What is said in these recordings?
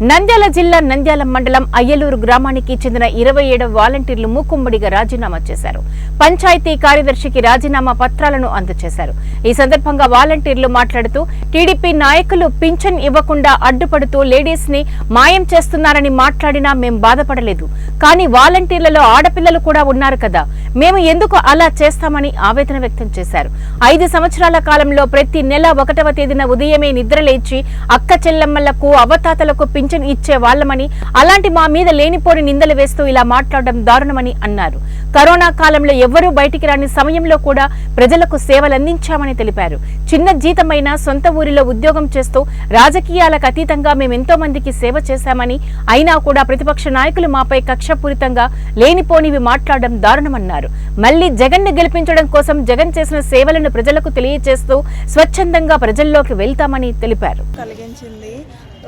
నంద్యాల జిల్లా నంద్యాల మండలం అయ్యలూరు గ్రామానికి చెందిన ఇరవై ఏడు వాలంటీర్లు మూకుమ్మడిగా రాజీనామా చేశారు. పంచాయతీ కార్యదర్శికి రాజీనామా పత్రాలను అందజేశారు. ఈ సందర్భంగా వాలంటీర్లు మాట్లాడుతూ టీడీపీ నాయకులు పింఛన్ ఇవ్వకుండా అడ్డుపడుతూ లేడీస్ని మాయం చేస్తున్నారని మాట్లాడినా మేం బాధపడలేదు. కానీ వాలంటీర్లలో ఆడపిల్లలు కూడా ఉన్నారు కదా. మేము ఎందుకు అలా చేస్తామని ఆవేదన వ్యక్తం చేశారు. ఐదు సంవత్సరాల కాలంలో ప్రతి నెల ఒకటవ తేదీన ఉదయమే నిద్రలేచి అక్క చెల్లెమ్మలకు అవతాతలకు పింఛన్ ఇచ్చే వాళ్ళమని అలాంటి మా మీద లేనిపోని నిందలు వేస్తూ ఇలా మాట్లాడడం దారుణమని అన్నారు. కరోనా కాలంలో ఎవ్వరూ బయటికి రాని సమయంలో కూడా ప్రజలకు సేవలందించామని తెలిపారు. చిన్న జీతమైన సొంత ఊరిలో ఉద్యోగం చేస్తూ రాజకీయాలకు అతీతంగా మేము ఎంతో మందికి సేవ చేశామని అయినా కూడా ప్రతిపక్ష నాయకులు మాపై కక్షపూరితంగా లేనిపోనివి మాట్లాడడం దారుణమన్నారు. మళ్ళీ జగన్ని గెలిపించడం కోసం జగన్ చేసిన సేవలను ప్రజలకు తెలియజేస్తూ స్వచ్ఛందంగా ప్రజల్లోకి వెళ్తామని తెలిపారు. కలిగించింది.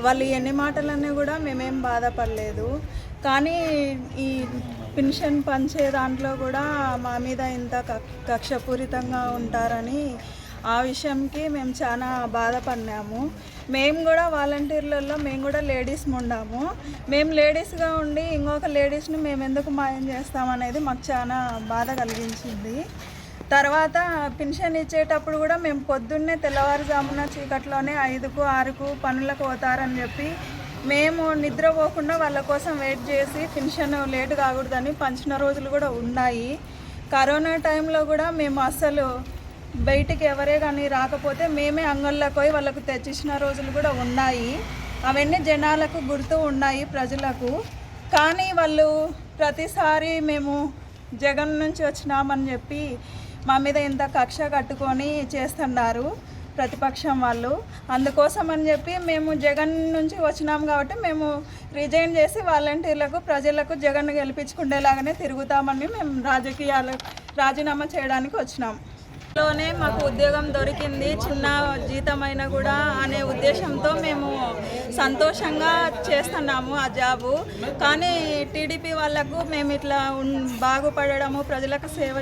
వాళ్ళు ఎన్ని మాటలన్నీ కూడా మేమేం బాధపడలేదు. కానీ ఈ పెన్షన్ పంచే దాంట్లో కూడా మా మీద ఇంత క- కక్షపూరితంగా ఉంటారని ఆ విషయంకి మేము చాలా బాధపడినాము. మేము కూడా వాలంటీర్లలో మేము కూడా లేడీస్ ఉండాము మేము లేడీస్గా ఉండి ఇంకొక లేడీస్ని మేము ఎందుకు మాయం చేస్తామనేది మాకు చాలా బాధ కలిగించింది. తర్వాత పెన్షన్ ఇచ్చేటప్పుడు కూడా మేము పొద్దున్నే తెల్లవారుజామున చీకట్లోనే ఐదుకు ఆరుకు పనులకు పోతారని చెప్పి మేము నిద్రపోకుండా వాళ్ళ కోసం వెయిట్ చేసి పెన్షన్ లేట్ కాకూడదని పంచిన రోజులు కూడా ఉన్నాయి. కరోనా టైంలో కూడా మేము అస్సలు బయటికి ఎవరే కానీ రాకపోతే మేమే అంగళ్ళకు పోయి వాళ్ళకు తెచ్చిచ్చిన రోజులు కూడా ఉన్నాయి. అవన్నీ జనాలకు గుర్తు ఉన్నాయి ప్రజలకు. కానీ వాళ్ళు ప్రతిసారి మేము జగన్ నుంచి వచ్చినామని చెప్పి మా మీద ఇంత కక్ష కట్టుకొని చేస్తున్నారు ప్రతిపక్షం వాళ్ళు. అందుకోసం అని చెప్పి మేము జగన్ నుంచి వచ్చినాం కాబట్టి మేము రిజైన్ చేసి వాలంటీర్లకు ప్రజలకు జగన్ గెలిపించుకునేలాగానే తిరుగుతామని మేము రాజకీయాలు రాజీనామా చేయడానికి వచ్చినాం. లోనే మాకు ఉద్యోగం దొరికింది చిన్న జీతమైనా కూడా అనే ఉద్దేశంతో మేము సంతోషంగా చేస్తున్నాము ఆ జాబు. కానీ టీడీపీ వాళ్ళకు మేము ఇట్లా బాగుపడము బాగుపడడము ప్రజలకు సేవ